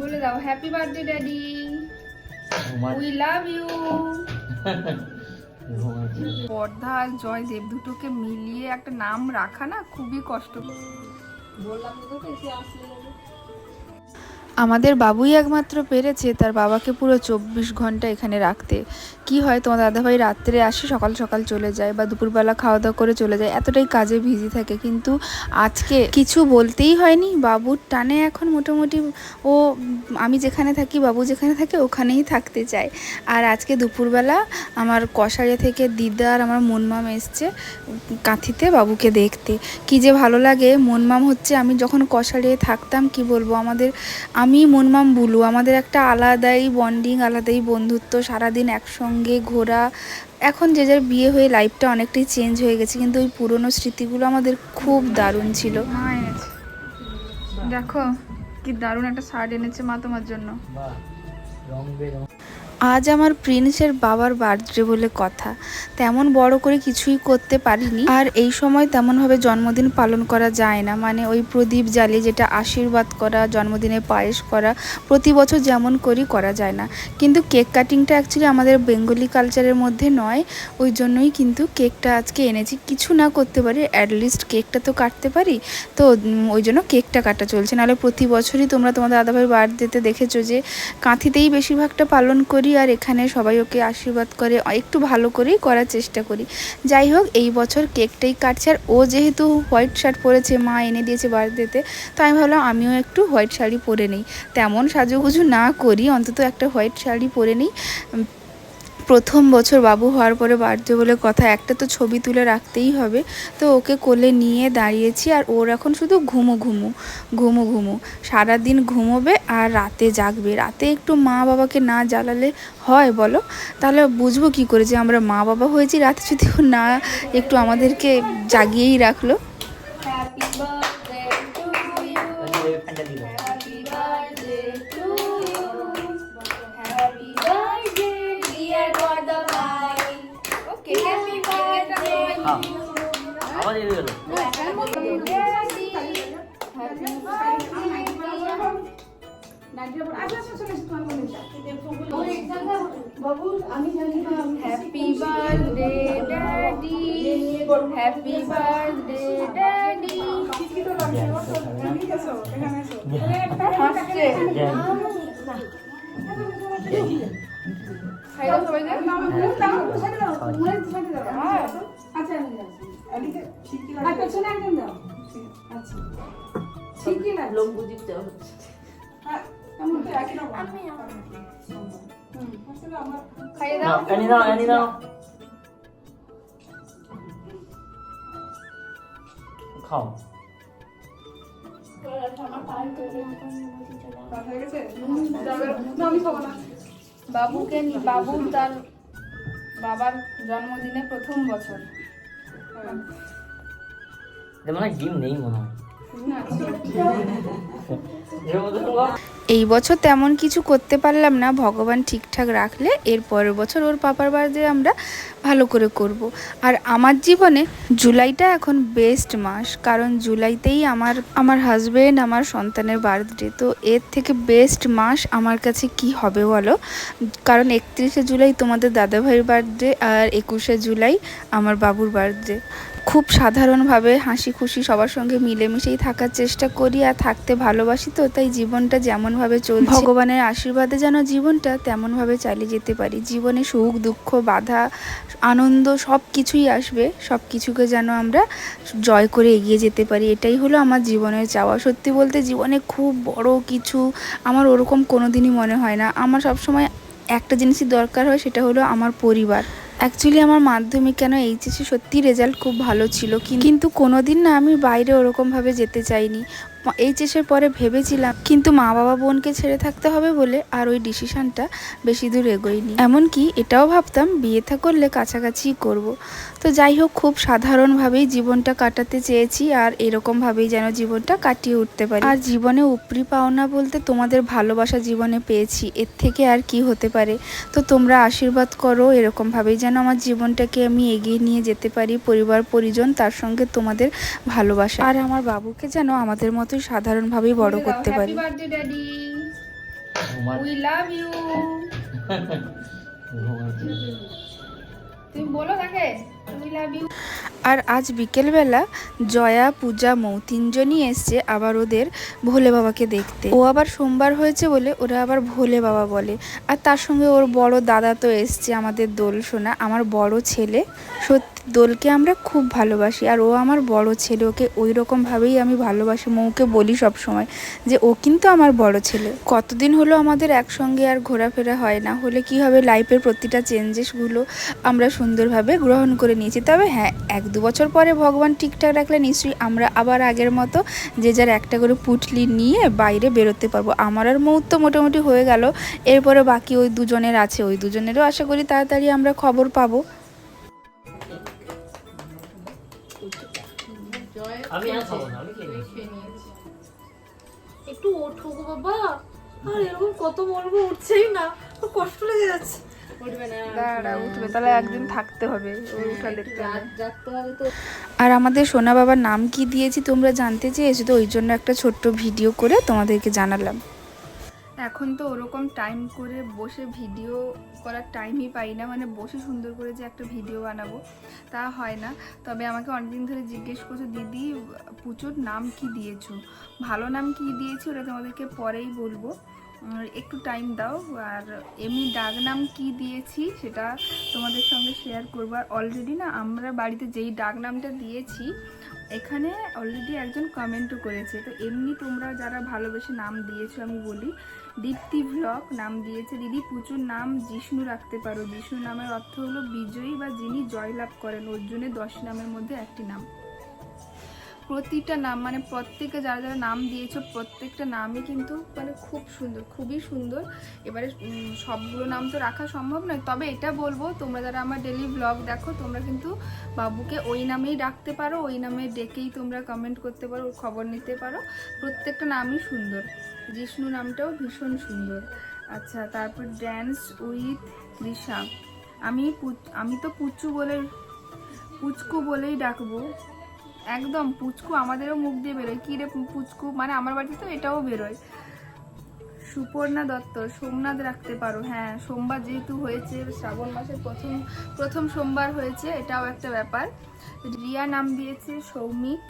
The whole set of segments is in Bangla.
বলে দাও happy birthday daddy we love you পর্দা আর জয়দেব দুটোকে মিলিয়ে একটা নাম রাখা না খুবই কষ্ট। আমাদের বাবুই একমাত্র পেরেছে, তার বাবাকে পুরো চব্বিশ ঘণ্টা এখানে রাখতে। কি হয়, তোমার দাদাভাই রাত্রে আসে, সকাল সকাল চলে যায় বা দুপুরবেলা খাওয়া দাওয়া করে চলে যায়, এতটাই কাজে বিজি থাকে। কিন্তু আজকে কিছু বলতেই হয়নি, বাবুর টানে এখন মোটামুটি ও, আমি যেখানে থাকি, বাবু যেখানে থাকে, ওখানেই থাকতে চায়। আর আজকে দুপুরবেলা আমার কষারিয়া থেকে দিদা আর আমার মনমাম এসছে কাঁথিতে বাবুকে দেখতে। কি যে ভালো লাগে, মনমাম হচ্ছে, আমি যখন কষারিয়ে থাকতাম, কি বলব, আমাদের আমি মুনমাম বুলু। আমাদের একটা আলাদাই বন্ডিং, আলাদাই বন্ধুত্ব, সারাদিন একসঙ্গে ঘোরা। এখন যে যার বিয়ে হয়ে লাইফটা অনেকটাই চেঞ্জ হয়ে গেছে, কিন্তু ওই পুরনো স্মৃতিগুলো আমাদের খুব দারুণ ছিল। দেখো, কি দারুণ একটা শার্ট এনেছে মা তোমার জন্য। আজ আমার প্রিন্সের বাবার বার্থডে বলে কথা। তেমন বড় করে কিছুই করতে পারিনি। আর এই সময় তেমনভাবে জন্মদিন পালন করা যায় না। মানে ওই প্রদীপ জ্বালিয়ে যেটা আশীর্বাদ করা, জন্মদিনে পায়েস করা, প্রতি বছর যেমন করি করা যায় না। কিন্তু কেক কাটিংটা অ্যাকচুয়ালি আমাদের বেঙ্গলি কালচারের মধ্যে নয়। ওই জন্যই কিন্তু কেকটা আজকে এনেছি। কিছু না করতে পারি অ্যাটলিস্ট কেকটা তো কাটতে পারি। তো ওই জন্য কেকটা কাটা চলছে। নাহলে প্রতি বছরই তোমরা তোমাদের দাদাভাইয়ের বার্থডেতে দেখেছ যে, কাঁথিতেই বেশিরভাগটা পালন করি। আর এখানে সবাই ওকে আশীর্বাদ করে, একটু ভালো করেই করার চেষ্টা করি। যাই হোক, এই বছর কেকটাই কাটছে আর ও যেহেতু হোয়াইট শার্ট পরেছে, মা এনে দিয়েছে বার্থডেতে তো আমি ভাবলাম আমিও একটু হোয়াইট শাড়ি পরে নিই। তেমন সাজুগুজু না করি, অন্তত একটা হোয়াইট শাড়ি পরে নিই। প্রথম বছর বাবু হওয়ার পরে বার্থডে বলে কথা, একটা তো ছবি তুলে রাখতেই হবে। তো ওকে কোলে নিয়ে দাঁড়িয়েছি আর ওর এখন শুধু ঘুমো ঘুমো ঘুমো ঘুমো। সারাদিন ঘুমোবে আর রাতে জাগবে। রাতে একটু মা বাবাকে না জ্বালালে হয় বলো? তাহলে বুঝব কি করে যে আমরা মা বাবা হয়েছি, রাতে যদি না একটু আমাদেরকে জাগিয়েই রাখল ফ্যানটা দিল হ্যাঁ আবার দিয়ে গেল happy birthday daddy happy birthday daddy হাসছে খাই দাও। সবাইকে খাইয়ে দাও নাও এনি নাও এনি নাও খাও। বাবুকে নি- বাবু তার বাবার জন্মদিনে প্রথম বছর। মনে ডিম নেই মনে হয়। এই বছর তেমন কিছু করতে পারলাম না। ভগবান ঠিকঠাক রাখলে এর পরের বছর ওর পাপার বার্থডে আমরা ভালো করে করব। আর আমার জীবনে জুলাইটা এখন বেস্ট মাস, কারণ জুলাইতেই আমার আমার হাজবেন্ড আমার সন্তানের বার্থডে। তো এর থেকে বেস্ট মাস আমার কাছে কি হবে বলো? কারণ একত্রিশে জুলাই তোমাদের দাদাভাইয়ের বার্থডে আর একুশে জুলাই আমার বাবুর বার্থডে। খুব সাধারণভাবে হাসি খুশি সবার সঙ্গে মিলেমিশেই থাকার চেষ্টা করি আর থাকতে ভালোবাসি তো, তাই জীবনটা যেমনভাবে চলছে, ভগবানের আশীর্বাদে যেন জীবনটা তেমনভাবে চালিয়ে যেতে পারি। জীবনে সুখ, দুঃখ, বাধা, আনন্দ সব কিছুই আসবে সব কিছুকে যেন আমরা জয় করে এগিয়ে যেতে পারি। এটাই হলো আমার জীবনের চাওয়া। সত্যি বলতে জীবনে খুব বড় কিছু আমার ওরকম কোনো দিনই মনে হয় না। আমার সবসময় একটা জিনিসই দরকার হয়, সেটা হলো আমার পরিবার। অ্যাকচুয়ালি আমার মাধ্যমিক কেন এইচএসি সত্যি রেজাল্ট খুব ভালো ছিল কিন্তু কিন্তু কোনোদিন না আমি বাইরে ওরকমভাবে যেতে চাইনি। এইচএসের পরে ভেবেছিলাম, কিন্তু মা বাবা বোনকে ছেড়ে থাকতে হবে বলে আর ওই ডিসিশনটা বেশি দূর এগোইনি এমনকি এটাও ভাবতাম বিয়ে থা করলে কাছাকাছি করব। তো যাই হোক, খুব সাধারণভাবেই জীবনটা কাটাতে চেয়েছি আর এরকমভাবেই যেন জীবনটা কাটিয়ে উঠতে পারি। আর জীবনে উপরি পাওনা বলতে তোমাদের ভালোবাসা জীবনে পেয়েছি, এর থেকে আর কি হতে পারে? তো তোমরা আশীর্বাদ করো, এরকমভাবেই যেন আমার জীবনটাকে আমি এগিয়ে নিয়ে যেতে পারি, পরিবার, পরিজন, তার সঙ্গে তোমাদের ভালোবাসা। আর আমার বাবুকে যেন আমাদের মতোই সাধারণভাবেই বড় করতে পারি। উই লাভ ইউ তুমি বলো তাকে উই লাভ ইউ আর আজ বিকেলবেলা জয়া পূজা মৌ তিনজনই এসছে আবার ওদের ভোলে বাবাকে দেখতে। ও আবার সোমবার হয়েছে বলে ওরা আবার ভোলে বাবা বলে। আর তার সঙ্গে ওর বড় দাদা তো এসছে আমাদের দোল সোনা আমার বড় ছেলে। সত্যি দোলকে আমরা খুব ভালোবাসি। আর ও আমার বড় ছেলে, ওকে ওই রকমভাবেই আমি ভালোবাসি। মৌকে বলি সব সময় যে, ও কিন্তু আমার বড় ছেলে। কতদিন হলো আমাদের একসঙ্গে আর ঘোরাফেরা হয় না। হলে কি হবে? লাইফের প্রতিটা চেঞ্জেসগুলো আমরা সুন্দরভাবে গ্রহণ করে নিয়েছি। তবে হ্যাঁ এক দু বছর পরে ভগবান ঠিকঠাক রাখলে নিশ্চয়ই আমরা আবার আগের মতো যে যার একটা করে পুটলি নিয়ে বাইরে বেরোতে পারব। আমার আর মৌ তো মোটামুটি হয়ে গেল। এরপরে বাকি ওই দুজনের আছে। ওই দুজনেরও আশা করি তাড়াতাড়ি আমরা খবর পাবো। আমি আর খাব না আমি খেয়ে নিই। একটু ওঠো গো বাবা। আর এরকম কত বলব উঠছেই না। খুব কষ্ট লেগে যাচ্ছে। দাঁড়া উঠবে। তাহলে একদিন থাকতে হবে উঠা দেখতে হবে। রাখতে হবে তো। আর আমাদের সোনা বাবার নাম কি দিয়েছি তোমরা জানতে চেয়েছো তো ওই জন্য একটা ছোট্ট ভিডিও করে তোমাদেরকে জানালাম। এখন তো ওরকম টাইম করে বসে ভিডিও করার টাইমই পাই না। মানে বসে সুন্দর করে যে একটা ভিডিও বানাবো, তা হয় না। তবে আমাকে অনেকদিন ধরে জিজ্ঞেস করছ, দিদি, পুজোর নাম কি দিয়েছ? ভালো নাম কি দিয়েছ, ওটা তোমাদেরকে পরেই বলব। একটু টাইম দাও, আর এমনি ডাক নাম কি দিয়েছি সেটা তোমাদের সঙ্গে শেয়ার করব। আর অলরেডি না, আমরা বাড়িতে যেই ডাক নামটা দিয়েছি, এখানে অলরেডি একজন কমেন্টও করেছে। তো এমনি তোমরা যারা ভালোবেসে নাম দিয়েছ আমি বলি, দীপ্তি ভ্লগ নাম দিয়েছে। দিদি, প্রচুর নাম জিষ্ণু রাখতে পারো। জিষ্ণু নামের অর্থ হলো বিজয়ী বা যিনি জয়লাভ করেন। অর্জুনের দশ নামের মধ্যে একটি নাম। প্রতিটা নাম মানে প্রত্যেকে যারা যারা নাম দিয়েছ, প্রত্যেকটা নামই কিন্তু মানে খুব সুন্দর, খুবই সুন্দর। এবারে সবগুলো নাম তো রাখা সম্ভব নয়। তবে এটা বলব, তোমরা যারা আমার ডেলি ব্লগ দেখো, তোমরা কিন্তু বাবুকে ওই নামেই ডাকতে পারো, ওই নামে ডেকেই তোমরা কমেন্ট করতে পারো খবর নিতে পারো। প্রত্যেকটা নামই সুন্দর। জিষ্ণু নামটাও ভীষণ সুন্দর। আচ্ছা তারপর ড্যান্স উইথ রিশা আমি আমি তো পুচু বলে, পুচকু বলেই ডাকবো। একদম, পুচকু আমাদেরও মুখ দিয়ে বেরোয়। কী রে পুচকু? মানে আমার বাড়িতে তো এটাও বেরোয়। সুপর্ণা দত্ত, সোমনাথ রাখতে পারো। হ্যাঁ সোমবার যেহেতু হয়েছে, শ্রাবণ মাসের প্রথম প্রথম সোমবার হয়েছে, এটাও একটা ব্যাপার। রিয়া নাম দিয়েছে, সৌমিক।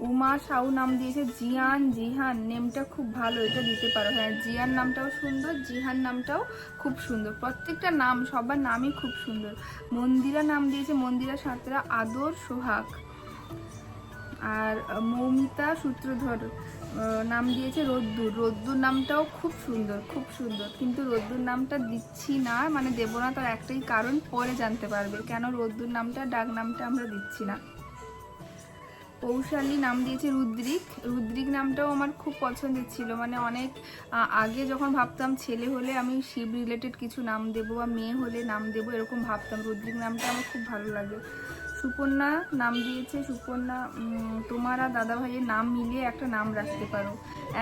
উমা সাউ নাম দিয়েছে, জিয়ান, জিহান। নেমটা খুব ভালো, এটা দিতে পারো। হ্যাঁ জিয়ান নামটাও সুন্দর, জিহান নামটাও খুব সুন্দর। প্রত্যেকটা নাম, সবার নামই খুব সুন্দর। মন্দিরা নাম দিয়েছে, মন্দিরা সাঁতরা, আদর, সোহাগ। আর মৌমিতা সূত্রধর নাম দিয়েছে রোদ্দুর। রোদ্দুর নামটাও খুব সুন্দর খুব সুন্দর। কিন্তু রোদ্দুর নামটা দিচ্ছি না মানে দেবো না, তার একটাই কারণ, পরে জানতে পারবে। কেন রোদ্দুর নামটা, ডাক নামটা আমরা দিচ্ছি না। পৌশালী নাম দিয়েছে রুদ্রিক। রুদ্রিক নামটাও আমার খুব পছন্দের ছিল। মানে অনেক আগে যখন ভাবতাম ছেলে হলে আমি শিব রিলেটেড কিছু নাম দেবো বা মেয়ে হলে নাম দেবো, এরকম ভাবতাম। রুদ্রিক নামটা আমার খুব ভালো লাগে। সুপর্ণা নাম দিয়েছে, সুপর্ণা তোমার আর দাদা ভাইয়ের নাম মিলিয়ে একটা নাম রাখতে পারো।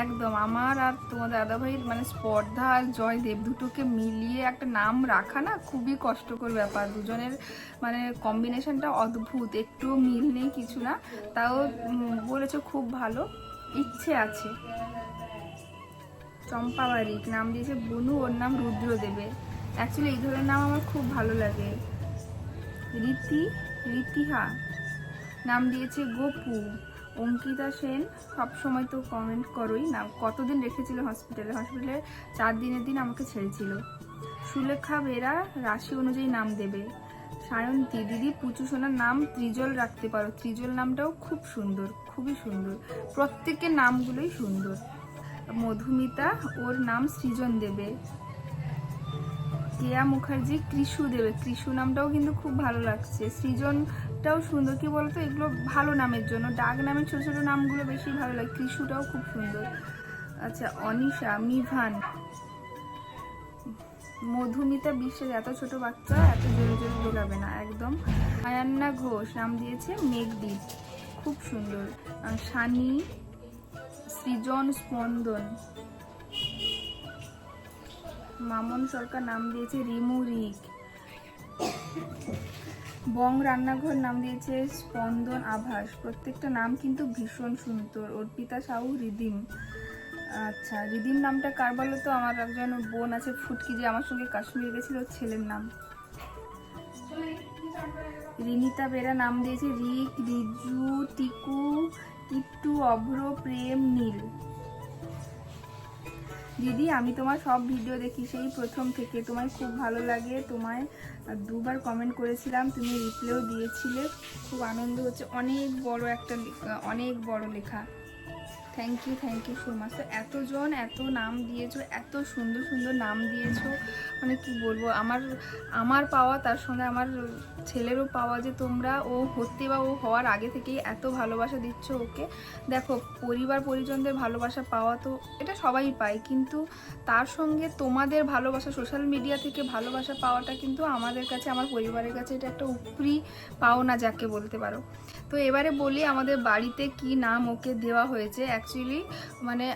একদম, আমার আর তোমার দাদা ভাইয়ের মানে স্পর্ধা আর জয়দেব দুটোকে মিলিয়ে একটা নাম রাখা না খুবই কষ্টকর ব্যাপার। দুজনের মানে কম্বিনেশনটা অদ্ভুত একটু মিল নেই কিছু না। তাও বলেছ খুব ভালো, ইচ্ছে আছে। চম্পা বারিক, নাম দিয়েছে বনু, ওর নাম রুদ্র দেবে অ্যাকচুয়ালি এই ধরনের নাম আমার খুব ভালো লাগে। রীতি রীতিহা। নাম দিয়েছে গোপু। অঙ্কিতা সেন সব সময় তো কমেন্ট করোই। না, কতদিন রেখেছিল হসপিটালে হসপিটালে চার দিনের দিন আমাকে ছেড়েছিল। সুলেখা বেরা রাশি অনুযায়ী নাম দেবে। সায়ন্তী, দিদি পুচু সোনার নাম ত্রিজল রাখতে পারো। ত্রিজল নামটাও খুব সুন্দর, খুবই সুন্দর। প্রত্যেকের নামগুলোই সুন্দর। মধুমিতা, ওর নাম সৃজন দেবে। কেয়া মুখার্জি কৃষু দেবে। কৃষু নামটাও কিন্তু খুব ভালো লাগছে। সৃজনটাও সুন্দর, কি বলতো? এগুলো ভালো নামের জন্য। ডাক নামের ছোট ছোট নামগুলো বেশি ভালো লাগে। কৃষুটাও খুব সুন্দর। আচ্ছা অনিশা, মিভান। মধুমিতা বিশ্বের এত ছোট বাচ্চা, এত জোরে জোরে দোলাবে না, একদম। আয়ান্না ঘোষ, নাম দিয়েছে মেঘদীপ। খুব সুন্দর। সানি, সৃজন স্পন্দন। মামন সরকার নাম দিয়েছে রিমু রিক। বং রান্নাঘর নাম দিয়েছে স্পন্দন আভাস। প্রত্যেকটা নাম কিন্তু ভীষণ সুন্দর। অর্পিতা সাহু রিদিম। আচ্ছা রিদিম নামটা কার বলো তো? আমার একজন বোন আছে ফুটকি যে আমার সঙ্গে কাশ্মীর গেছিল, ছেলের নাম। রিনিতা বেরা নাম দিয়েছে রিক, রিজু, টিকু, কিট্টু, অভ্র, প্রেম, নীল। দিদি, আমি তোমার সব ভিডিও দেখি, সেই প্রথম থেকে। তোমায় খুব ভালো লাগে, তোমায় দুবার কমেন্ট করেছিলাম, তুমি রিপ্লাইও দিয়েছিলে। খুব আনন্দ হচ্ছে। অনেক বড় একটা অনেক বড় লেখা। Thank you thank you so much তো এতজন এত নাম দিয়েছ, এত সুন্দর সুন্দর নাম দিয়েছ। মানে কি বলব, আমার আমার পাওয়া তার সঙ্গে আমার ছেলেরও পাওয়া যে তোমরা ও হতে বা ও হওয়ার আগে থেকেই এত ভালোবাসা দিচ্ছ ওকে। দেখো, পরিবার পরিজনদের ভালোবাসা পাওয়া তো এটা সবাই পায়, কিন্তু তার সঙ্গে তোমাদের ভালোবাসা সোশ্যাল মিডিয়া থেকে ভালোবাসা পাওয়াটা কিন্তু আমাদের কাছে, আমার পরিবারের কাছে এটা একটা উপরি পাওনা যাকে বলতে পারো। তো এবারে বলি আমাদের বাড়িতে কি নাম ওকে দেওয়া হয়েছে। অ্যাকচুয়ালি মানে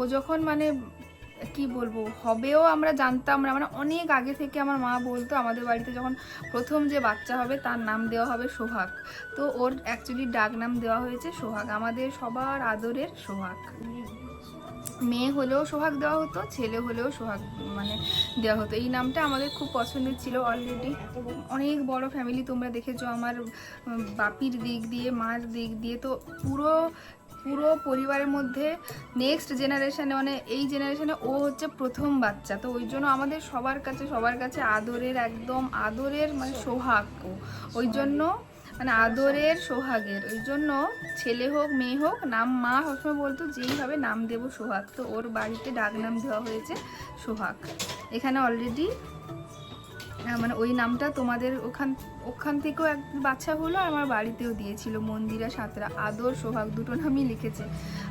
ও যখন মানে কি বলব, হবেও আমরা জানতাম না। মানে অনেক আগে থেকে আমার মা বলতো, আমাদের বাড়িতে যখন প্রথম যে বাচ্চা হবে তার নাম দেওয়া হবে সোহাগ। তো ওর অ্যাকচুয়ালি ডাক নাম দেওয়া হয়েছে সোহাগ, আমাদের সবার আদরের সোহাগ। মেয়ে হলেও সোহাগ দেওয়া হতো, ছেলে হলেও সোহাগ মানে দেওয়া হতো। এই নামটা আমাদের খুব পছন্দের ছিল অলরেডি অনেক বড় ফ্যামিলি তোমরা দেখেছ, আমার বাপির দিক দিয়ে, মার দিক দিয়ে। তো পুরো পুরো পরিবারের মধ্যে নেক্সট জেনারেশানে মানে এই জেনারেশানে ও হচ্ছে প্রথম বাচ্চা। তো ওই জন্য আমাদের সবার কাছে সবার কাছে আদরের একদম আদরের মানে সোহাগ ওই জন্য মানে আদরের সোহাগের। ওই জন্য ছেলে হোক, মেয়ে হোক, নাম মা সবসময় বলতো, যেইভাবে নাম দেবো সোহাগ। তো ওর বাড়িতে ডাক নাম দেওয়া হয়েছে সোহাগ। এখানে অলরেডি মানে ওই নামটা তোমাদের ওখান ওখান থেকেও এক বাচ্চা হলো আর আমার বাড়িতেও দিয়েছিল, মন্দিরা, সাঁতরা, আদর, সোহাগ দুটো নামই লিখেছে।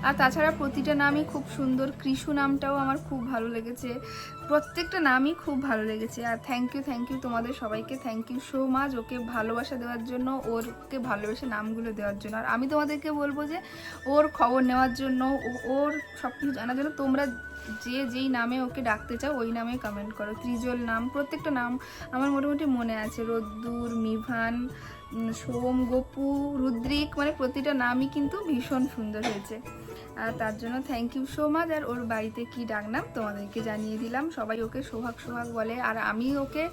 আর তাছাড়া প্রতিটা নামই খুব সুন্দর, কৃষু নামটাও আমার খুব ভালো লেগেছে, প্রত্যেকটা নামই খুব ভালো লেগেছে। আর থ্যাংক ইউ থ্যাংক ইউ তোমাদের সবাইকে thank you so much okay ভালোবাসা দেওয়ার জন্য, ওরকে ভালোবেসে নামগুলো দেওয়ার জন্য। আর আমি তোমাদেরকে বলব যে, ওর খবর নেওয়ার জন্য ওর সব কিছু জানার জন্য তোমরা যে যেই নামে ওকে ডাকতে চাও, ওই নামে কমেন্ট করো। ত্রিজল নাম, প্রত্যেকটা নাম আমার মোটামুটি মনে আছে। রোদ্দুর মিভান সোম, গপু, রুদ্রিক মানে প্রতিটা নামই কিন্তু ভীষণ সুন্দর হয়েছে। আর তার জন্য থ্যাংক ইউ সো মাচ আর ওর বাড়িতে কি ডাকনাম তোমাদেরকে জানিয়ে দিলাম। সবাই ওকে সোহাগ সোহাগ বলে, আর আমি ওকে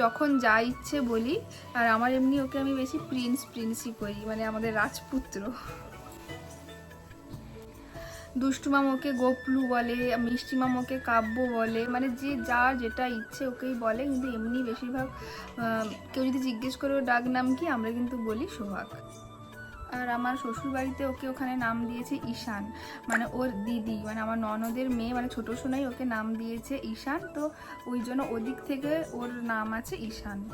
যখন যা ইচ্ছে বলি, আর আমার এমনি ওকে আমি বেশি প্রিন্স প্রিন্সই করি মানে আমাদের রাজপুত্র। দুষ্টু মাম ওকে গোপলু বলে, মিষ্টি মাম ওকে কাব্য বলে মানে যে যার যেটা ইচ্ছে ওকেই বলে, কিন্তু এমনি বেশিরভাগ কেউ যদি জিজ্ঞেস করে ওর ডাক নাম কি, আমরা কিন্তু বলি সোহাগ। আর আমার শ্বশুর বাড়িতে ওকে ওখানে নাম দিয়েছে ঈশান। মানে ওর দিদি মানে আমার ননদের মেয়ে মানে ছোটো সোনাই ওকে নাম দিয়েছে ঈশান, তো ওই জন্য ওদিক থেকে ওর নাম আছে ঈশান।